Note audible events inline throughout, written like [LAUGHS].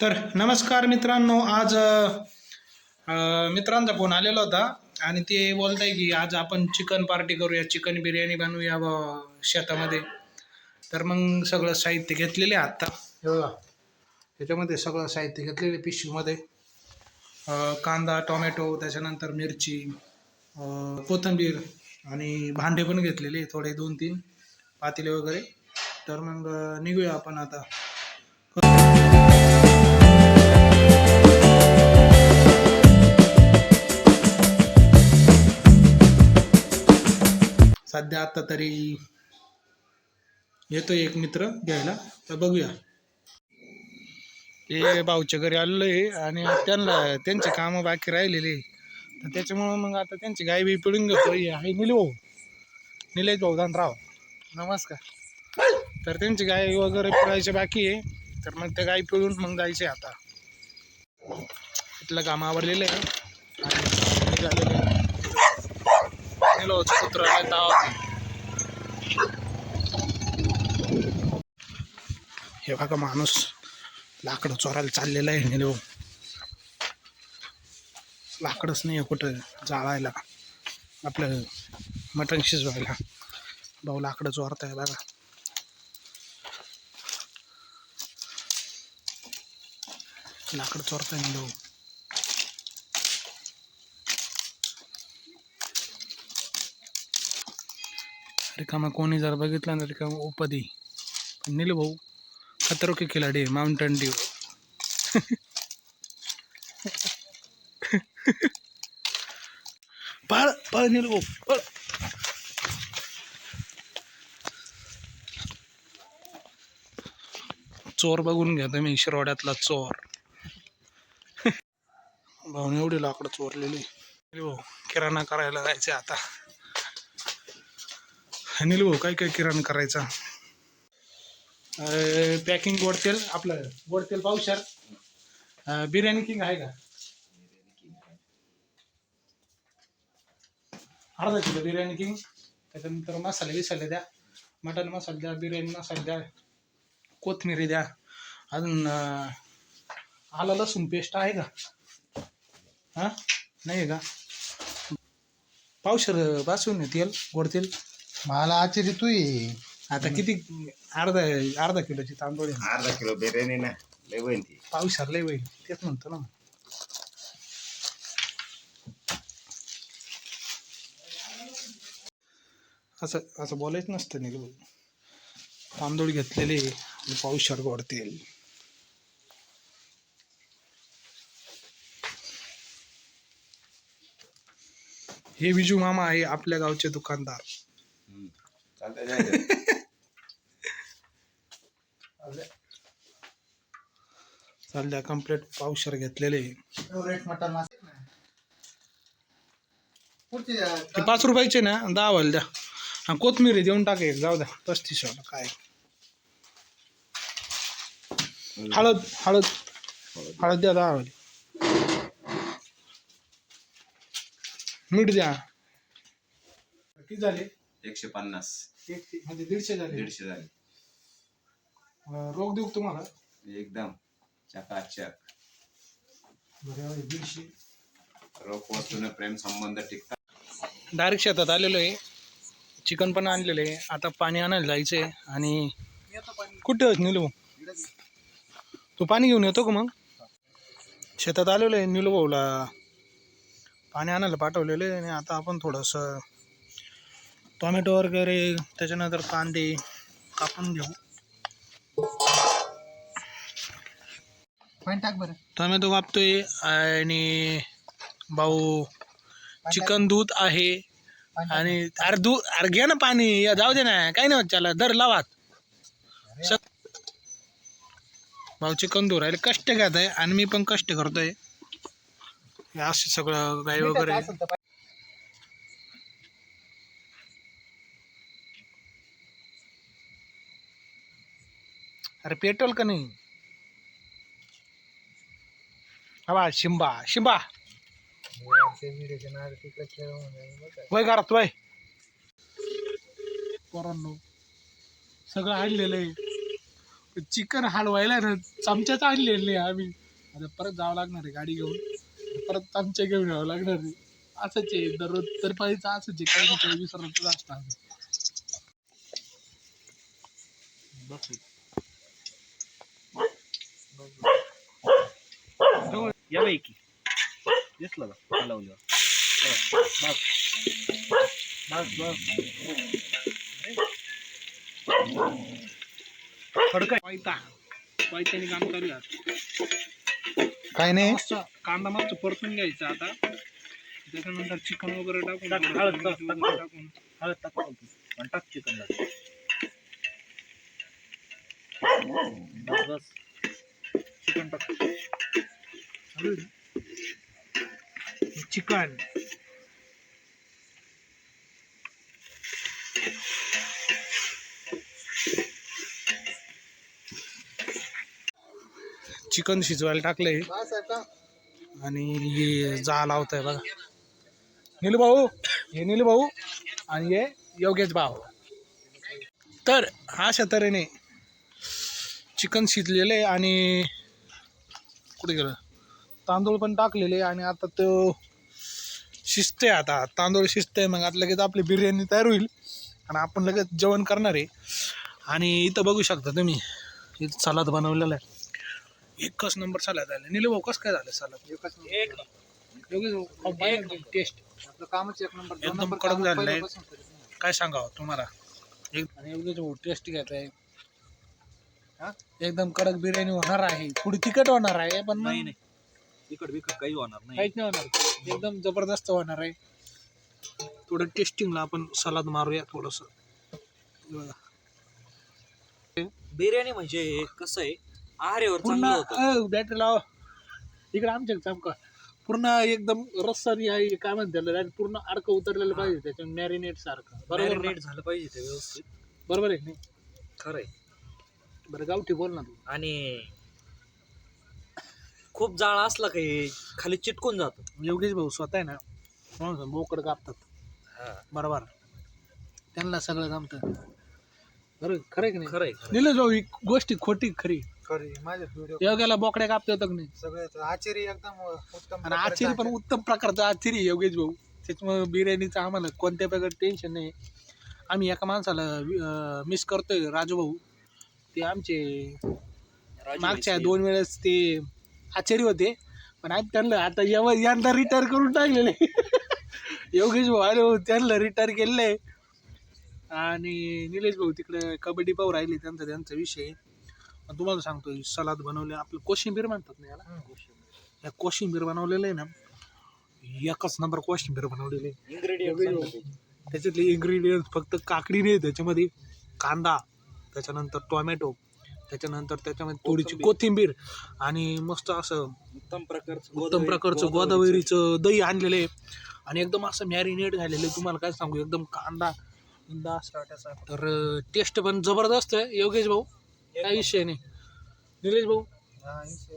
तर नमस्कार मित्रांनो आज मित्रांचा फोन आलेला होता आणि ते बोलताय की आज आपण चिकन पार्टी करूया चिकन बिर्याणी बनवूया व शेतामध्ये. तर मग सगळं साहित्य घेतलेले आहे आत्ता हे बघा त्याच्यामध्ये सगळं साहित्य घेतलेले पिशवीमध्ये. कांदा टोमॅटो त्याच्यानंतर मिरची कोथिंबीर आणि भांडे पण घेतलेले थोडे दोन तीन पातेले वगैरे. तर मग निघूया आपण आता. सध्या आता तरी येतोय एक मित्र घ्यायला. तर बघूया. ते भाऊच्या घरी आलेलो आहे आणि त्यांना त्यांचे कामं बाकी राहिलेले आहे. तर त्याच्यामुळं मग आता त्यांची गाय बी पिळून घेतो आहे निले भाऊ. निलेश भाऊ धनराव. नमस्कार. तर त्यांची गाय वगैरे पिळायचे बाकी आहे. तर मग त्या गाय पिळून मग जायचे आता. इथलं काम आवरलेलं आहे. आणि निघालेलं आहे निलोच ताव. हे बघा माणूस लाकडं चोरायला चाललेला आहे निलो लाकडच नाही आहे कुठं जाळायला. आपलं मटण शिजवायला. भाऊ लाकडं चोरताय बघा. लाकडं चोरताय निलो रिकामा कोणी जर बघितला ना रिकामा उपदी. पण नील भाऊ खतरोके खिलाडी आहे, माउंटन ड्यू [LAUGHS] पळ पळ नील भाऊ पळ. चोर बघून घ्या तुम्ही शिरोड्यातला चोर. [LAUGHS] भाऊ एवढी लाकडं चोरलेली. भाऊ किराणा करायला जायचे आता. अनिल भाऊ काय काय किराणा करायचा? पॅकिंग गोड तेल आपलं गोड तेल पावशार. बिर्याणी किंग आहे का? अर्धा किलो बिर्याणी किंग त्याच्यानंतर मसाले बिसाले द्या. मटन मसाला द्या बिर्याणी मसाला द्या कोथमिरी द्या. अजून आला आलं लसूण पेस्ट आहे का? हां? नाही आहे का? पावशर बासून तेल गोड तेल. मला आश्चर्य तू ये. आता किती अर्धा अर्धा किलोची तांदूळ आहे. अर्धा किलो बिर्याणी ना लय होईन ती. पाऊस लय होईल तेच म्हणतो ना. असं असं बोलायचं नसतं नाही तांदूळ घेतलेले आणि पाऊस गोडतील हे विजू मामा आहे आपल्या गावचे दुकानदार. सध्या कंप्लीट पावशर घेतलेले. ते पाच रुपयाचे ना दहा वाल द्या. हा कोथमिरी देऊन टाका एक जाऊ द्या पस्तीस वाला काय? हळद हळद हळद द्या दहा वाली. मीठ द्या. किती झाले. एकशे पन्नास. एक म्हणजे दीडशे झाले. दीडशे झाले. अं, रोख देऊ का तुम्हाला? एकदम. चकाचक. बरं दीडशे. रोख वस्तूने प्रेम संबंध टिकतात. डायरेक्ट शेतात आलेलो आहे. चिकन पण आणलेलं आहे. आता पाणी आणायला जायचं आहे आणि कुठे निलू? तू पाणी घेऊन येतो का मग? शेतात आलेलो आहे निलू भाऊला. पाणी आणायला पाठवलेलं आहे आणि आता आपण थोडंसं टोमॅटो वगैरे त्याच्यानंतर कांदे कापून घेऊ. टाक बरं. टोमॅटो कापतोय आणि भाऊ चिकन दूध आहे. आणि अरे दू अरे घे ना पाणी या जाऊ दे ना काही नाही होत त्याला दर लावात भाऊ चिकन दूर राहिले कष्ट घेत आहे आणि मी पण कष्ट करतोय. हे असं सगळं गाई वगैरे मीठाचं असेल तर पाहिजे. अरे पेट्रोल का नाही? हवा शिंबा शिंबा. वय घरात वय. पोरांनो सगळं आणलेलं आहे. चिकन हलवायला ना चमच्याच आणलेलं आहे आम्ही. आता परत जावं लागणार आहे गाडी घेऊन. परत चमच्या घेऊन यावं लागणार आहे. असंच आहे दररोज तर पाहिजे असंच आहे. काही ना काही विसरतच असतं या पैकी दिसलं का? हलवलं बस बस खडका वायता वायत्याने काम करूया काय नाही. मस्त कांदा मस्त परतून घ्यायचा आता. त्याच्यानंतर चिकन वगैरे टाकून टाक, हळद मीठ टाक, वगैरे टाकून. हळद टाक चालतो आणि टाक चिकन बस बस. Chicken chicken. चिकन शिजवायला टाकलंय. का आणि हे जा लावत आहे बघा. नीलू भाऊ हे नीलू भाऊ आणि हे योगेश भाऊ. तर अशा तऱ्हेने चिकन शिजलेलं आहे आणि कुठे गेलं. तांदूळ पण टाकलेले आणि आता तो शिजते आता. तांदूळ शिजते मग आता लगेच आपली बिर्याणी तयार होईल. आणि आपण लगेच जेवण करणार आहे. आणि इथं बघू शकता तुम्ही इथं सलाद बनवलेला आहे. एकच नंबर सलाद आलं. नीलू भाऊ कसं काय झालं सलाद? एकच एक टेस्ट. आपलं कामच एक नंबर. एकदम कडक झालेलं आहे. काय सांगावं तुम्हाला? एक टेस्ट घेत आहे. हा? एकदम कडक बिर्याणी होणार आहे. थोडी तिखट होणार आहे पण मग नाही. नाही तिकड बिकट काही होणार नाही. काहीच नाही होणार. एकदम जबरदस्त होणार आहे. थोडं टेस्टिंगला आपण सलाद मारूया थोडस. बिर्याणी म्हणजे कसं आहे? आहारेवर चांगलं होतं. पूर्ण बॅटरी लाव. इकडे आमच्या चमका पूर्ण एकदम रस्सानी आहे काय म्हणते त्याला? direct पूर्ण अर्क उतरलेलं पाहिजे त्याच्या मॅरिनेट सारखं. बरोबर ना? मॅरिनेट झालं पाहिजे ते व्यवस्थित. बरोबर आहे नाही? खरंय बरं गावठी बोल ना तू. आणि खूप जाळ असला काही खाली चिटकून जातो. योगेश भाऊ स्वतः आहे ना म्हणून बोकड कापतात. बरोबर. त्यांना सगळं जमतं. बरं खरं आहे की नाही? खरंय निलेश भाऊ ही गोष्टी खोटी खरी? खरी माझे व्हिडिओ योग्याला बोकड्या कापता येतात नाही? सगळे आचारी एकदम उत्तम आणि पण आचारी. उत्तम प्रकारचा आहे योगेश भाऊ. त्याच्यामुळे बिर्याणीचं आम्हाला कोणत्या प्रकारचं टेन्शन नाही. आम्ही एका माणसाला मिस करतोय राजू भाऊ. ते आमचे मागच्या दोन वेळेस ते आचार्य होते. पण आम्ही त्यांना आता यव यंदा रिटायर करून टाकलेले. [LAUGHS] योगेश भाऊ आले भाऊ त्यांना रिटायर केलेलं. आहे आणि निलेश भाऊ तिकडे कबड्डी पाहू राहिले त्यांचा त्यांचा विषय. पण तुम्हाला सांगतो ही सलाद बनवले आपलं कोशिंबीर म्हणतात ना याला? या कोशिंबीर बनवलेलं आहे ना एकच नंबर कोशिंबीर बनवलेले. इंग्रेडियंट त्याच्यातले इन्ग्रेडियंट फक्त काकडी नाही त्याच्यामध्ये कांदा त्याच्यानंतर टोमॅटो त्याच्यानंतर त्याच्यामध्ये थोडीशी कोथिंबीर आणि मस्त असं उत्तम प्रकारचं उत्तम प्रकारचं गोदावरीचं. दही आणलेलं आहे. आणि एकदम असं मॅरिनेट झालेलं आहे. तुम्हाला काय सांगू एकदम कांदा कांदा असा तर टेस्ट पण जबरदस्त आहे. योगेश भाऊ काही विषय नाही. निलेश भाऊ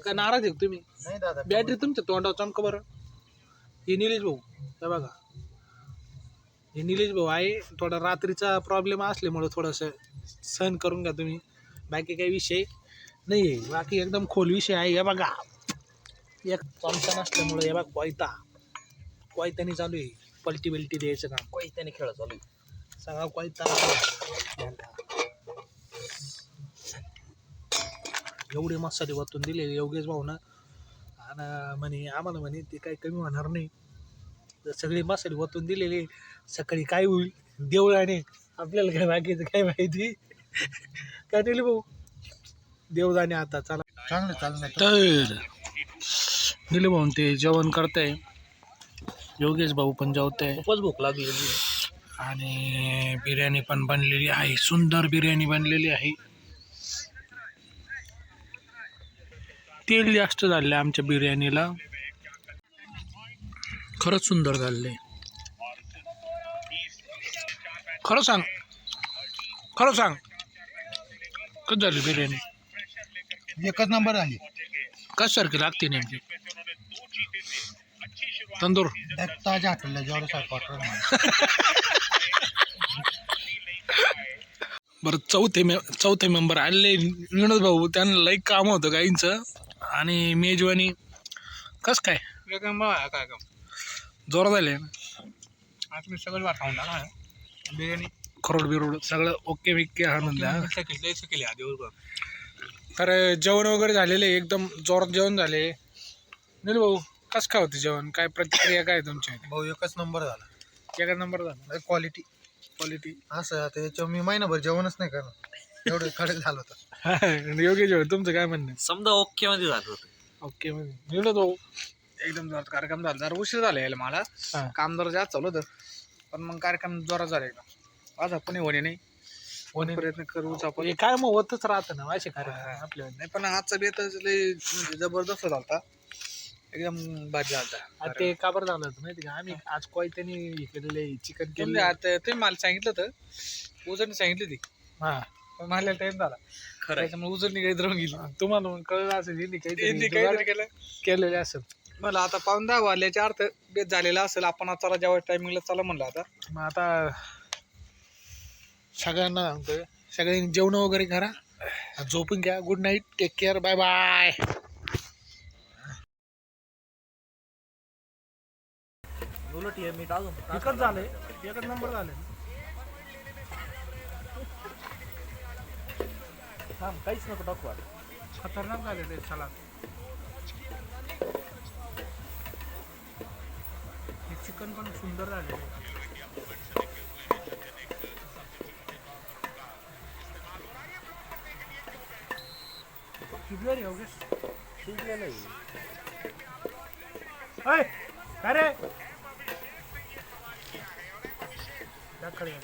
काय नाराज आहे तुम्ही? नाही दादा बॅटरी तुमच्या तोंडावर चमका बरं. हे निलेश भाऊ हे बघा. हे निलेश भाऊ आहे. थोडा रात्रीचा प्रॉब्लेम असल्यामुळं थोडंसं सहन करून घ्या तुम्ही. बाकी काही विषय नाही आहे बाकी एकदम खोल विषय आहे. हे बघा. एक चमचा नसल्यामुळं हे बघा कोयता. कोयत्याने चालू आहे. पलटी बिलटी द्यायचं काम. कोई त्याने खेळ चालू आहे. सगळा कोयता. एवढे मसाले वतून दिले योगेश भाऊनं. आणि म्हणे आम्हाला म्हणे ते काही कमी होणार नाही. सगळे मसाले वतून दिलेले सकाळी काय होईल? देवळाने आपल्याला काय बाकीचं काय माहिती? काय दिले भाऊ? देवदाने आता चला. चांगलं चाललं तर दिले भाऊ ते जेवण करताय. योगेश भाऊ पण जेवताय. खूपच भूक लागली आणि बिर्याणी पण बनलेली आहे. सुंदर बिर्याणी बनलेली आहे. तेल जास्त झाले आमच्या बिर्याणीला. खरंच सुंदर झाले खरं सांग. खरं सांग. कसं झाली बिर्याणी? एकच नंबर आली कशासारखी लागते नेमकी? तंदूर. ताज्या हॉटेलला जेवढं [LAUGHS] बरं चौथे मे चौथे मेंबर आलेले. विनोद भाऊ त्यांना लाईक काम होतं काहींचं आणि मेजवानी. कस काय? काय काय काम? जोरात झाले आज मी सगळं खाऊन टाका बिर्याणी. खरोड बिरोड सगळं ओके विके आणून द्या केली आधी तर जेवण वगैरे झालेले एकदम जोरात जेवण झाले. निल भाऊ कसं काय होते जेवण? काय प्रतिक्रिया काय तुमच्या भाऊ एकच नंबर झाला. एका नंबर झाला. क्वालिटी क्वालिटी असं आता याच्यावर मी महिनाभर जेवणच नाही करणार. एवढं कडक झालं होतं. योग्य जेवण. तुमचं काय म्हणणं? आहे? समजा ओके मध्ये झालं होतं. ओके म्हणजे निवडत भाऊ एकदम जोरात कार्यक्रम झाला. जरा उशीर झाला यायला मला. हा. काम जरा जास्त चालू होतं. पण मग कार्यक्रम जोरात झाला एकदम. आज आपण होणे नाही. होणे प्रयत्न करूच आपण. हे काय मग होतच राहतं ना असे कार्य आपल्या नाही पण आजचा बेतच लय म्हणजे जबरदस्त झालता. एकदम भाजी आता झालता ते का बरं झालं होतं माहिती का? आम्ही आज कोयत्याने हे केलेले चिकन केले आता तुम्ही मला सांगितलं होतं. उजळणी सांगितली ती हा. पण मला टाइम झाला. खरं त्याच्यामुळे उजळणी काही धरून गेली. तुम्हाला मग कळलं असेल यांनी यांनी काहीतरी काहीतरी केलं. केलेले असेल. मला आता पाऊन दहा वाजल्याच्या अर्थ बेत झालेला असेल. आपण आता चला जेव्हा टायमिंगला चला म्हणलं आता. मग आता सगळ्यांना सांगतोय सगळ्यांनी जेवण वगैरे करा. झोपून घ्या. Good night take care bye bye उलट हे मीठ अजून एकच झालंय. एकच नंबर झाले. थांब काहीच नको टाकू आता. खतरनाक झालेले सलाद चिकन पण सुंदर झाले शिजलं रे योगेश शिजलेलं आहे अय काय रे दाखल ये.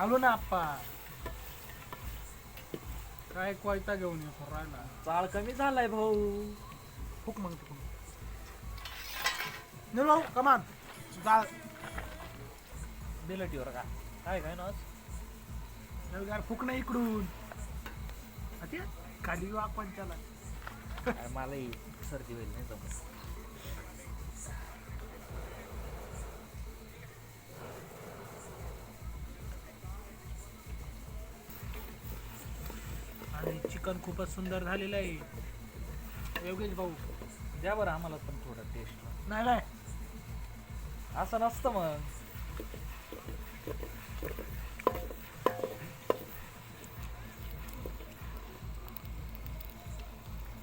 आलो ना आप्पा काय कोयता घेऊन येतो राहिला. चाळ कमी झालाय भाऊ. फुक मग तिकडून. निलो कमान जा. बिलटीवर का काय काय ना यार फुक नाही इकडून. आता खाली त्याला. काय मलाही सर्दी होईल नाही जमत. चिकन खूपच सुंदर झालेलं आहे. योगेश भाऊ द्या बरं आम्हाला पण थोडं टेस्ट नाही नाही. असं नसतं मग.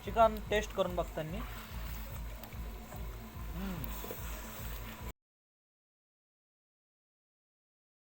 चिकन टेस्ट करून बघताना